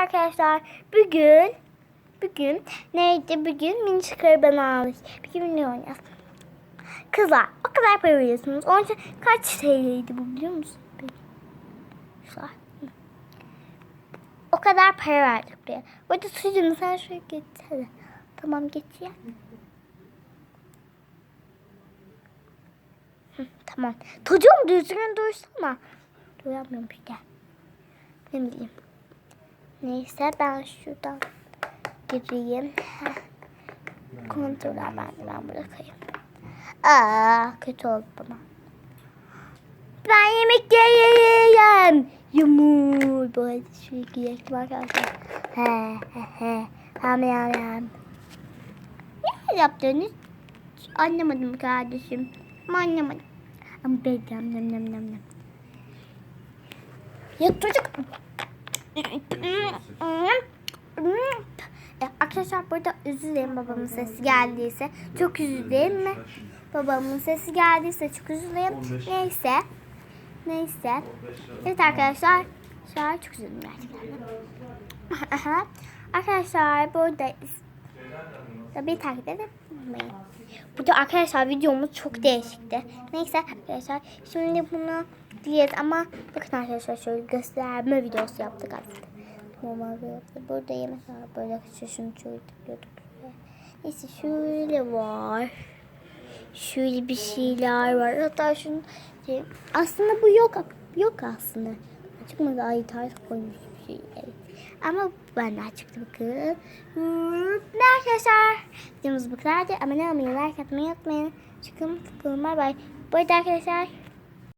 arkadaşlar. Bugün bugün neydi? Bugün mini çıkarı bana almış. Bugün ne oynayacağız? Kızlar o kadar para veriyorsunuz. Onun için kaç TL'ydi bu biliyor musun? O kadar para verdik buraya. Bu arada sucuğunu sen geç hadi. Tamam geç ya. Hı, tamam. Çocuğum düzgün dursana. Duyamıyorum işte. Ne bileyim. Neyse ben şuradan gireyim. Heh. Kontroller ben ben bırakayım. Aa kötü oldu bana. Ben yemek yiyeyim. Yumur. Bu arada şu yiyelim arkadaşlar. He he he. Hem hem hem. Ne yaptınız? Anlamadım kardeşim. Ama anlamadım. Ama ben nem nem nem nem. Ya çocuk. E, Arkadaşlar burada özür dilerim babamın sesi geldiyse. Çok özür dilerim mi? Babamın sesi geldiyse çok özür dilerim. Neyse. Neyse. Evet arkadaşlar. An çok üzüldüm gerçekten. arkadaşlar buradayız. Tabii takip edin. Unutmayın. Burada arkadaşlar videomuz çok değişikti. Neyse arkadaşlar şimdi bunu diyet ama bakın arkadaşlar şöyle gösterme videosu yaptık aslında. Normal bir yaptı. Burada mesela böyle şunu şöyle tıklıyorduk. Neyse şöyle var. Şöyle bir şeyler var. Hatta şunu aslında bu yok yok aslında. Çıkmadı ay tarz koymuş bir şey. Ama benden çıktı bakın. Ne arkadaşlar? Videomuz bu kadardı. Abone olmayı, like atmayı unutmayın. Çıkın, tıklayın. Bay bay. Bu arada arkadaşlar